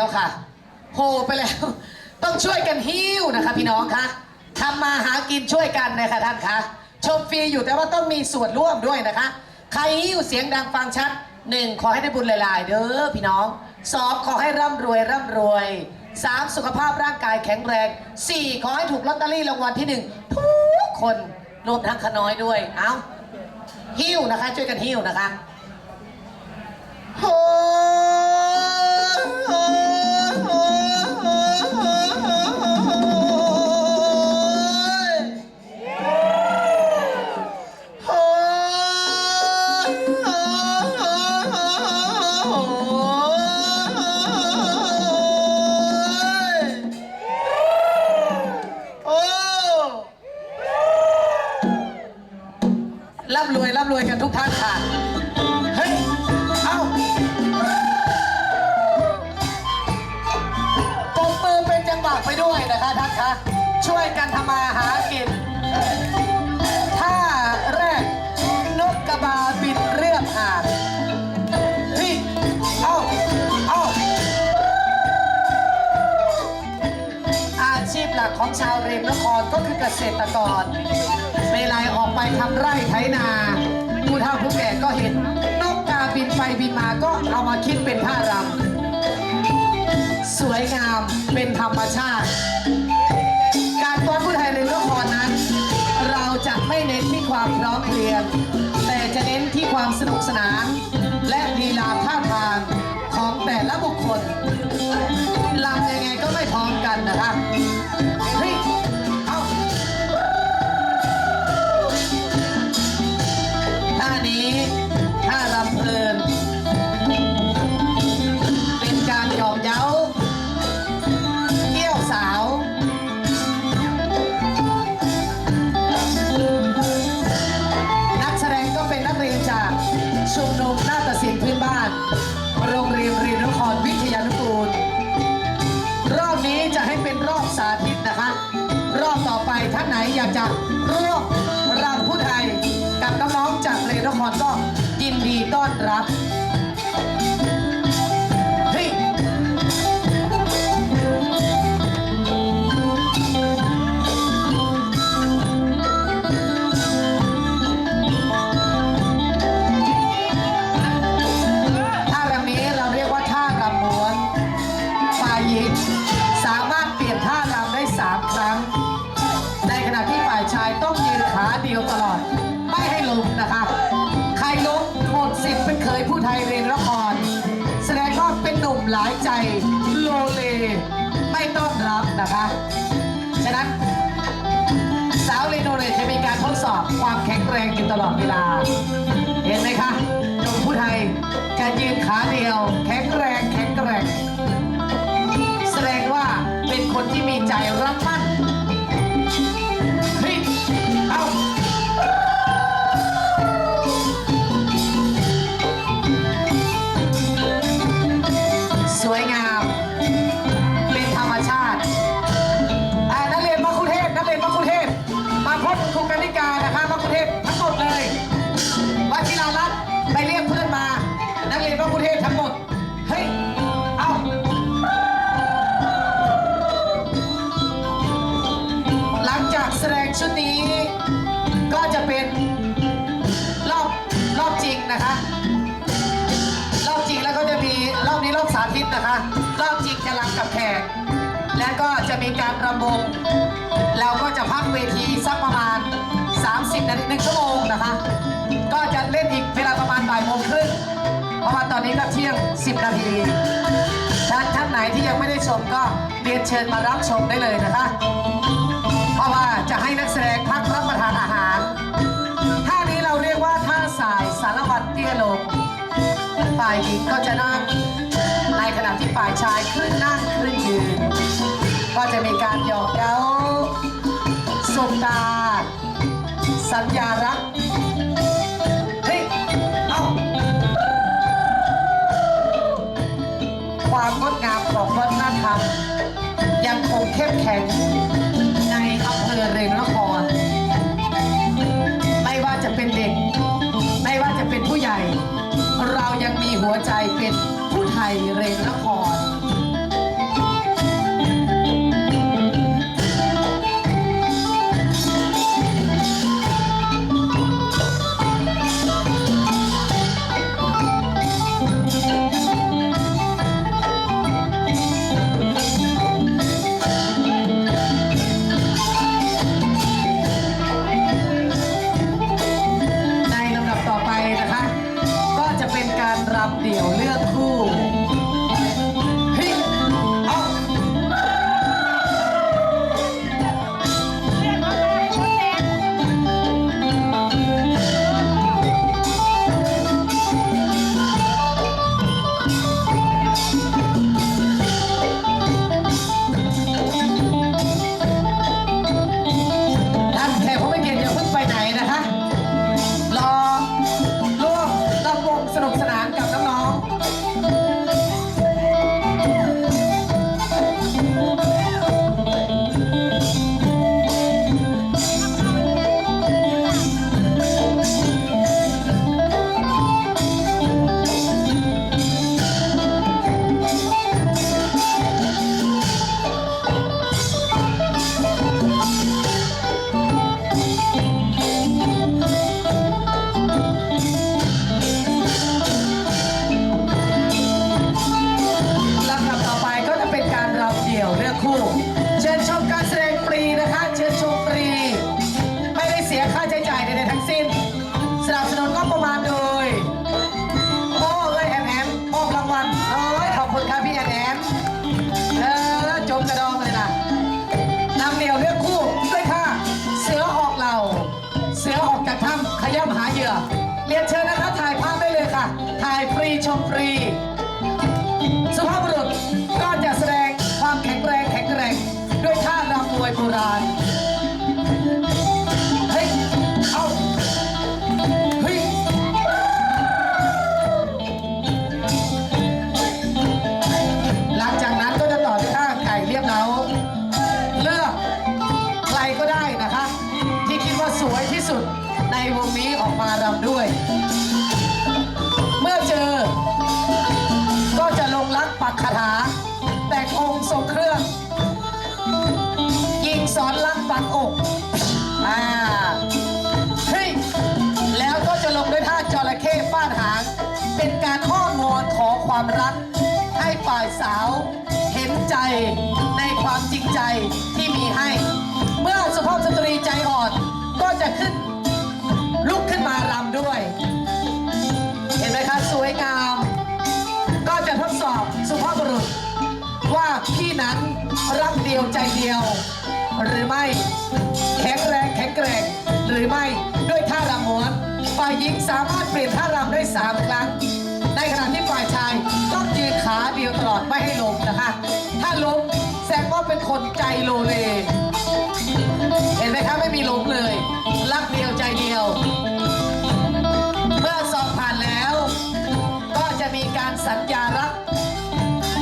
แล้วค่ะ โหไปแล้ว ต้องช่วยกันหิ้วนะคะพี่น้องคะทำมาหากินช่วยกันนะคะท่านคะชมฟรีอยู่แต่ว่าต้องมีส่วนร่วมด้วยนะคะ ใครหิ้วเสียงดังฟังชัดหนึ่งขอให้ได้บุญหลายๆ เด้อพี่น้องสองขอให้ร่ำรวยร่ำรวยสามสุขภาพร่างกายแข็งแรงสี่ขอให้ถูกลอตเตอรี่รางวัลที่หนึ่งทุกคนรวมทั้งขน้อยด้วย เอาหิ้วนะคะ ช่วยกันหิ้วนะคะโอ้ กันทำมาหากินท่าแรกนกกระบาบินเรียบหาดเฮ้ยเอ้าเอ้าอาชีพหลักของชาวเรมนครก็คือเกษตรกร เวลาออกไปทำไร่ไถนาผู้เฒ่าผู้แก่ก็เห็นนกกาบินไปบินมาก็เอามาคิดเป็นท่ารำสวยงามเป็นธรรมชาติ น้นที่ความพร้องเพรียงแต่จะเน้นที่ความสนุกสนาน และลีลาท่าทาง รับ ยผู้ไทยเรียนละคร แสดงว่าเป็นหนุ่มหลายใจโลเลไม่ต้อนรับนะคะ ฉะนั้น สาวเรโนเรจะมีการทดสอบความแข็งแรงอยู่ตลอดเวลา เห็นไหมคะหนุ่มผู้ไทยจะยืนขาเดียวแข็งแร นะคะรอบจริงจะรังกับแขก และก็จะมีการรำวง เราก็จะพักเวทีสักประมาณ 30 นาทีหนึ่งชั่วโมงนะคะ ก็จะเล่นอีกเวลาประมาณบ่ายโมงครึ่งเพราะว่าตอนนี้ก็เที่ยง 10 นาทีท่านท่านไหนที่ยังไม่ได้ชมก็เรียนเชิญมารับชมได้เลยนะคะ เพราะว่าจะให้นักแสดงพักรับประทานอาหารท่านี้เราเรียกว่าท่าสายสารวัตรเตี้ยลงฝ่ายหญิงก็จะนั่งายชายขึ้นนั่งขึ้นยืน ก็จะมีการหยอกเย้าสบตา สัญญารักเฮ้ยเอ้าความงดงามของวัฒนธรรมยังคงเข้มแข็งในอำเภอเรนนคร ไม่ว่าจะเป็นเด็ก ไม่ว่าจะเป็นผู้ใหญ่ เรายังมีหัวใจเป็นผู้ไทยเรนนคร สวยที่สุดในวงนี้ออกมารำด้วย เมื่อเจอ ก็จะลงรักปักคาถา แต่งองค์ทรงเครื่อง ยิงสอนรักปักอกอ่าเฮ้ยแล้วก็จะลงด้วยท่าจระเข้ฟาดหาง เป็นการอ้อนวอนขอความรัก ให้ฝ่ายสาวเห็นใจในความจริงใจที่มีให้ เมื่อสุภาพสตรีใจอ่อน ก็จะขึ้น ลุกขึ้นมารำด้วย เห็นไหมคะสวยงาม ก็จะทดสอบสุภาพบุรุษ ว่าพี่นั้นรักเดียวใจเดียว หรือไม่แข็งแรงแข็งแกร่งหรือไม่ด้วยท่ารำม้วนฝ่ายหญิงสามารถเปลี่ยนท่ารำได้สามครั้ง ในขณะที่ฝ่ายชายต้องยืนขาเดียวตลอดไม่ให้ล้มนะคะ ถ้าล้มแสดงว่าเป็นคนใจโลเล ยวเดียว เมื่อสอบผ่านแล้ว ก็จะมีการสัญญารัก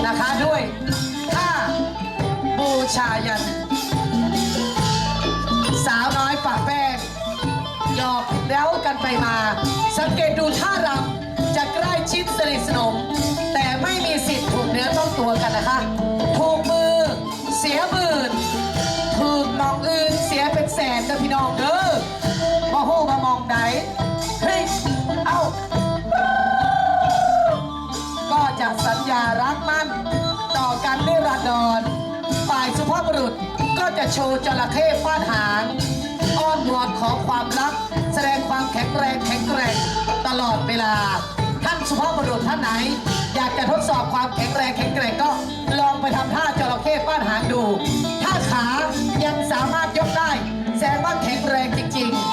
นะคะด้วยท่าบูชายัน สาวน้อยปากแป้งหยอกแล้วกันไปมา สังเกตดูท่ารำจะใกล้ชิดสนิทสนม พบุรุษก็จะโชว์จระเข้ฟาดหางอ้อนวอนขอความรัก แสดงความแข็งแรงแข็งแกร่งตลอดเวลา ท่านสุภาพบุรุษท่านไหน อยากจะทดสอบความแข็งแรงแข็งแกร่งก็ลองไปทำท่าจระเข้ฟาดหางดู ถ้าขายังสามารถยกได้ แสดงว่าแข็งแรงจริง ๆ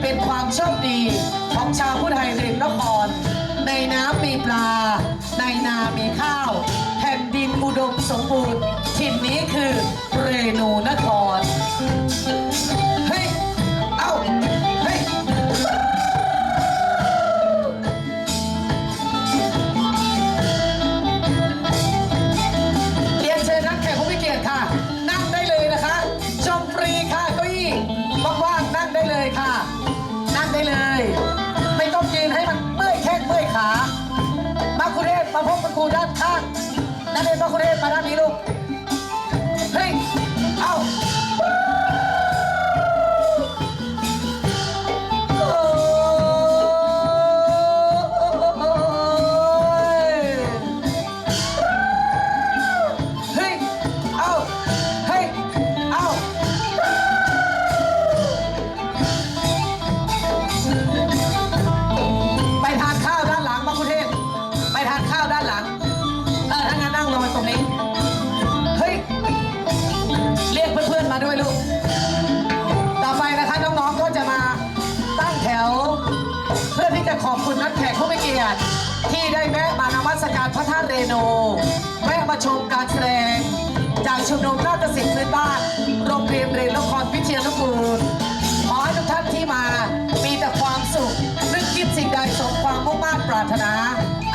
เป็นความโชคดีของชาวพุทธไทยเรนนคร ในน้ำมีปลา ในนามีข้าว แผ่นดินอุดมสมบูรณ์ถิ่นนี้คือเรนูนคร อถ้าตรงนี้ เฮ้ย เรียกเพื่อนๆมาด้วยลูก ต่อไปนะคะน้องๆก็จะมาตั้งแถว เพื่อที่จะขอบคุณนักแขกผู้มีเกียรติที่ได้แวะมานมัสการพระธาตุเรโนแวะมาชมการแสดง จากชมรมนาฏศิลป์พื้นบ้าน โรงเรียนเรียนละครวิเชียรกูลขอให้ทุกท่านที่มามีแต่ความสุขนึกคิดสิ่งใดสมความมุ่งมั่นปรารถนา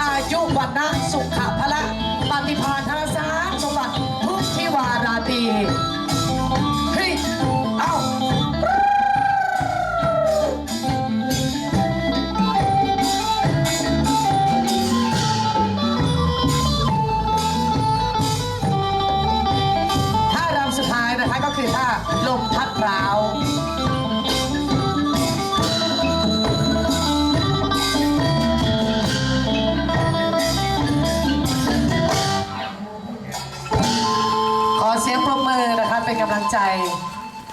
อายุวันนะสุขภะละ ปฏิภาณธาสารสมบัติทุกที่วาราตีเฮ้ย เอ้า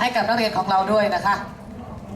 ให้กับนักเรียนของเราด้วยนะคะ